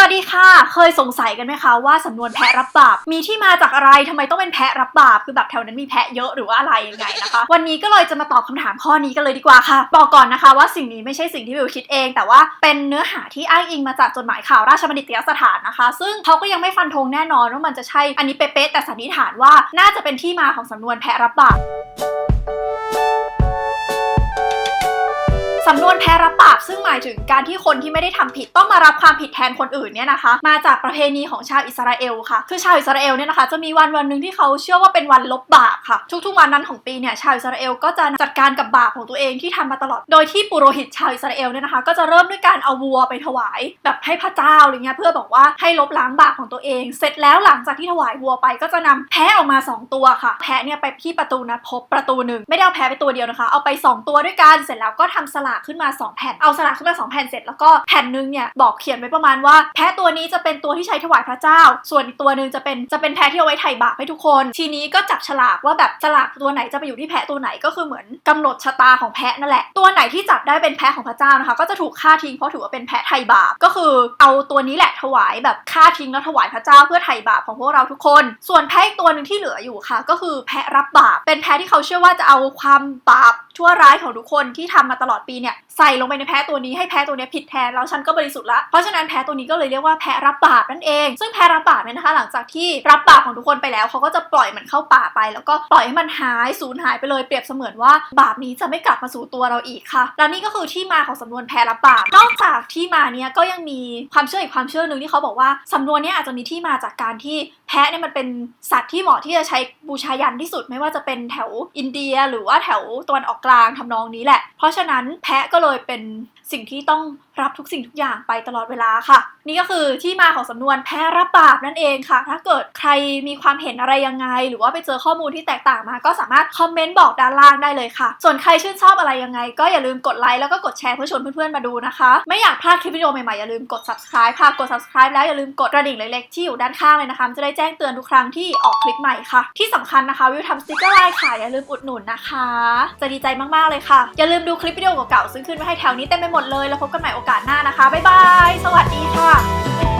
สวัสดีค่ะ เคยสงสัยกันไหมคะว่าสำนวนแพะรับบาปมีที่มาจากอะไรทำไมต้องเป็นแพะรับบาปคือแบบแถวนั้นมีแพะเยอะหรือว่าอะไรยังไงนะคะ วันนี้ก็เลยจะมาตอบคำถามข้อนี้กันเลยดีกว่าค่ะบอกก่อนนะคะว่าสิ่งนี้ไม่ใช่สิ่งที่วิวคิดเอง แต่ว่าเป็นเนื้อหาที่อ้างอิงมาจากจดหมายข่าวราชบัณฑิตยสถานนะคะ ซึ่งเขาก็ยังไม่ฟันธงแน่นอนว่ามันจะใช่อันนี้เป๊ะแต่สันนิษฐานว่าน่าจะเป็นที่มาของสำนวนแพะรับบาป สำนวนแพ้รับบาปซึ่งหมายถึงการที่คนที่ไม่ได้ทำผิดต้องมารับความผิดแทนคนอื่นเนี่ยนะคะ มาจากประเพณีของชาวอิสราเอลค่ะคือชาวอิสราเอลเนี่ยนะคะจะมีวันวันหนึ่งที่เขาเชื่อว่าเป็นวันลบบาปค่ะ ทุกๆวันนั้นของปีเนี่ยชาวอิสราเอลก็จะจัดการกับบาปของตัวเองที่ทำมาตลอด โดยที่ปุโรหิตชาวอิสราเอลเนี่ยนะคะ ก็จะเริ่มด้วยการเอาวัวไปถวาย แบบให้พระเจ้าอะไรเงี้ยเพื่อบอกว่าให้ลบล้างบาปของตัวเอง เสร็จแล้วหลังจากที่ถวายวัวไปก็จะนำแพะออกมาสองตัวค่ะ แพะเนี่ยไปที่ประตูนัดพบประตูหนึ่งไม่ได้เอาแพะไปตัวเดียวนะคะ เอาไปสองตัวด้วยกันเสร็จแล้วก็ทำสลากขึ้นมาสองแผ่นเอาสลากขึ้นมาสองแผ่นเสร็จแล้วก็แผ่นหนึงเนี่ยบอกเขียนไว้ประมาณว่า แพะตัวนี้จะเป็นตัวที่ใช้ถวายพระเจ้า ส่วนอีกตัวหนึ่งจะเป็นจะเป็นแพะที่เอาไว้ไถ่บาปให้ทุกคน ทีนี้ก็จับฉลากว่าแบบฉลากตัวไหนจะไปอยู่ที่แพะตัวไหนก็คือเหมือนกำหนดชะตาของแพะนั่นแหละ ตัวไหนที่จับได้เป็นแพะของพระเจ้านะคะ ก็จะถูกฆ่าทิ้งเพราะถือว่าเป็นแพะไถ่บาปก็คือเอาตัวนี้แหละถวายแบบฆ่าทิ้งแล้วถวายพระเจ้าเพื่อไถ่บาปของพวกเราทุกคน ส่วนแพะอีกตัวหนึ่งที่เหลืออยู่ค่ะ ก็คือแพะรับบาปเป็นแพะที่เขาเชื่อว่าจะเอาความบาป ชั่วร้ายของทุกคนที่ทำมาตลอดปีเนี่ยใส่ลงไปในแพะตัวนี้ให้แพะตัวนี้ผิดแทนแล้วฉันก็บริสุทธิ์ละเพราะฉะนั้นแพะตัวนี้ก็เลยเรียกว่าแพะรับบาปนั่นเอง ซึ่งแพะรับบาปเนี่ยนะคะ หลังจากที่รับบาปของทุกคนไปแล้วเขาก็จะปล่อยมันเข้าป่าไป แล้วก็ปล่อยให้มันหายสูญหายไปเลยเปรียบเสมือนว่าบาปนี้จะไม่กลับมาสู่ตัวเราอีกค่ะแล้วนี่ก็คือที่มาของสำนวนแพะรับบาปนอกจากที่มาเนี้ยก็ยังมีความเชื่ออีกความเชื่อหนึ่งที่เขาบอกว่าสำนวนเนี้ยอาจจะมีที่มาจากการที่แพะเนี่ยมันเป็นสัตว์ที่เหมาะที่จะใช้บูชายันที่สุดไม่ว่าจะเป็นแถวอินเดีย หรือว่าแถวตะวันออกกลางทำนองนี้แหละ เพราะฉะนั้นแพะก็เลยเป็นสิ่งที่ต้องรับทุกสิ่งทุกอย่างไปตลอดเวลาค่ะ นี่ก็คือที่มาของสำนวนแพะรับบาปนั่นเองค่ะ ถ้าเกิดใครมีความเห็นอะไรยังไง หรือว่าไปเจอข้อมูลที่แตกต่างมา ก็สามารถคอมเมนต์บอกด้านล่างได้เลยค่ะ ส่วนใครชื่นชอบอะไรยังไง ก็อย่าลืมกดไลค์แล้วก็กดแชร์เพื่อชวนเพื่อนๆมาดูนะคะ ไม่อยากพลาดคลิปวิดีโอใหม่ๆอย่าลืมกด subscribe ค่ะกด subscribe แล้วอย่าลืมกดกระดิ่งเล็กๆที่อยู่ด้านข้างเลยนะคะจะได้แจ้งเตือนทุกครั้งที่ออกคลิปใหม่ค่ะ ที่สำคัญนะคะวิวทำสติกเกอร์ไลน์ค่ะอย่าลืมอุดหนุนนะคะ จะดีใจมากๆเลยค่ะ อย่าลืมดูคลิปวิดีโอเก่าๆซึ่งขึ้นไว้ให้แถวนี้เต็มไปหมดเลย แล้วพบกันใหม่โอกาสหน้านะคะ บ๊ายบาย สวัสดีค่ะ